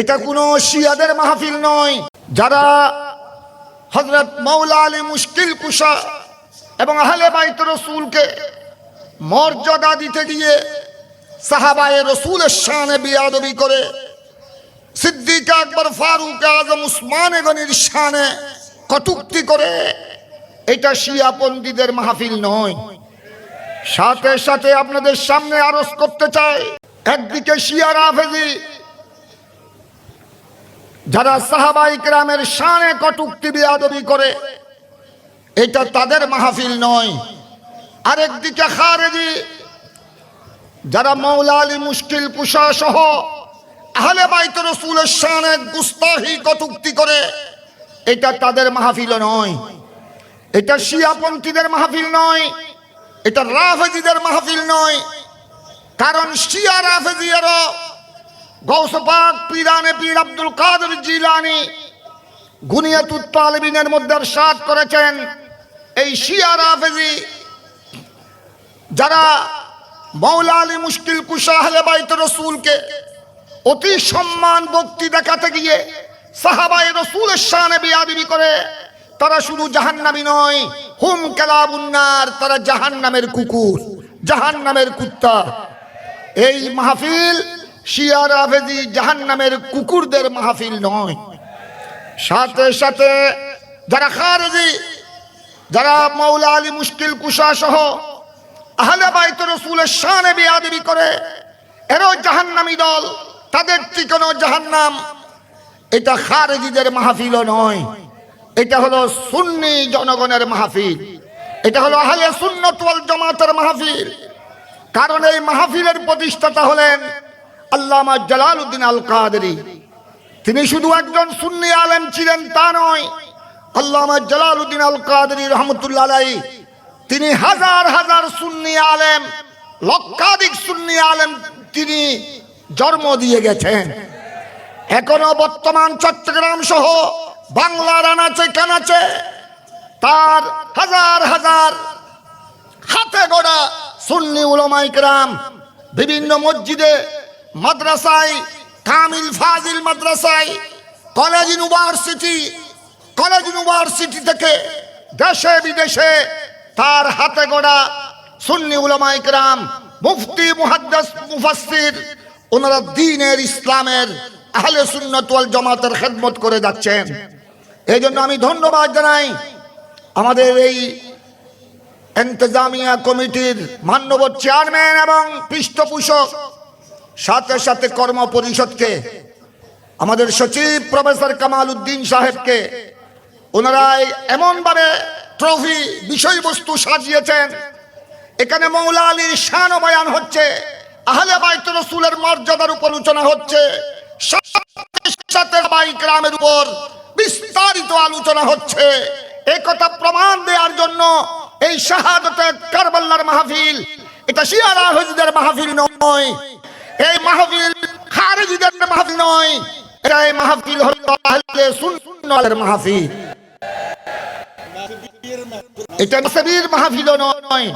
এটা কোনো শিয়াদের মাহফিল নয়। যারা হজরত মৌলা আলী মুশকিল কুশা এবং আহলে বাইত রসুলকে মর্যাদা দিতে গিয়ে সাহাবায়ে রসুলের শানে বিয়াদবি করে, সিদ্দিক আকবর, ফারুক আজম, উসমান গনির শানে কটুক্তি করে, এটা শিয়া পন্ডিতের মাহফিল নয়। সাথে সাথে আপনাদের সামনে আরজ করতে চাই, একদিকে শিয়া রাফেজি যারা সাহাবাই গ্রামের শানে কটুক্তি বিয়াদবি করে, এটা তাদের মাহফিল নয়। আরেকদিকে খারেজি, যারা মৌলা আলী মুশকিল পুষা সহ আহলে বাইত রসুলের শানে গুস্তাহি কটুক্তি করে, এটা তাদের মাহফিল নয়। এটা শিয়াপন্থীদের মাহফিল নয়, এটা রাফেজিদের মাহফিল নয়। কারণ শিয়া রাফেজিয়ারও গৌসপাক পীরানে পীর আব্দুল কাদের জিলানি মধ্যে করেছেন। এই যারা মুশকিল রসুলকে অতি সম্মান, ভক্তি দেখাতে গিয়ে সাহাবায়ে রসুলের বিয়াদিবি করে, তারা শুধু জাহান্নামী নয়, হুম কেলাবুন্নার তারা জাহান্নামের কুকুর, জাহান্নামের কুত্তা। এই মাহফিল শিয়ার আবেদি জাহান্নামের কুকুরদের মাহফিল নয়। সাথে সাথে যারা খারেজি, যারা মৌলা আলী মুশকিল কুশা সহ আহলে বাইত রসুলের শানে বিয়াদিবি করে, এরও জাহান্নামী দল, তাদের ঠিকানো জাহান্নাম। এটা খারেজিদের মাহফিলও নয়, এটা হলো সুন্নি জনগণের মাহফিল, এটা হলো আহলে সুন্নত ওয়াল জামাতের মাহফিল। কারণ এই মাহফিলের প্রতিষ্ঠাতা হলেন আল্লামা জালালউদ্দিন আল কাদেরী তিনি শুধু একজন সুন্নি আলেম ছিলেন, তা নয়। আল্লামা জালালউদ্দিন আল কাদেরী রহমতুল্লাহ তিনি হাজার হাজার সুন্নি আলেম, লক্ষাধিক সুন্নি আলেম তিনি জন্ম দিয়ে গেছেন। এখনও বর্তমান চট্টগ্রাম সহ বাংলার আনাচে কানাচে তার হাজার হাজার হাতে গড়া সুন্নি উলমাই গ্রাম বিভিন্ন মসজিদে মাদ্রাসায়, কামিল ফাজিল মাদ্রাসায় কলেজ ইউনিভার্সিটি কলেজ ইউনিভার্সিটি থেকে দেশে বিদেশে তার হাতে গড়া সুন্নি উলামাই গ্রাম মুফতি, মুহাদ্দাস, মুফাসসির, ওনারা দ্বীনের ইসলামের আহলে সুন্নাত ওয়াল জামাতের খেদমত করে যাচ্ছেন। এই জন্য আমি ধন্যবাদ জানাই আমাদের এই এন্তেজামিয়া কমিটির মান্যবর চেয়ারম্যান এবং পৃষ্ঠপোষক সাথে সাথে কর্ম পরিষদকে আমাদের সচিব প্রফেসর কামাল উদ্দিন সাহেবকে ওনারা এমনভাবে ট্রফি বিষয়বস্তু সাজিয়েছেন। এখানে মৌলা আলীর শান বয়ান হচ্ছে, আহলে বাইত রসুলের মর্যাদার উপর আলোচনা হচ্ছে, সাথে সাথে বাই গ্রামের উপর বিস্তারিত আলোচনা হচ্ছে। এই কথা প্রমাণ দেওয়ার জন্য এই শাহাদতে কারবাল্লার মাহফিল, এটা শিয়ারা হজদের মাহফিল নয় এই মাহফিল খারেজিদের মাহফিল নয়। এটা এই মাহফিল হল আহলে সুন্নাতের মাহফিল। এটা নাসাবির মাহফিল নয়।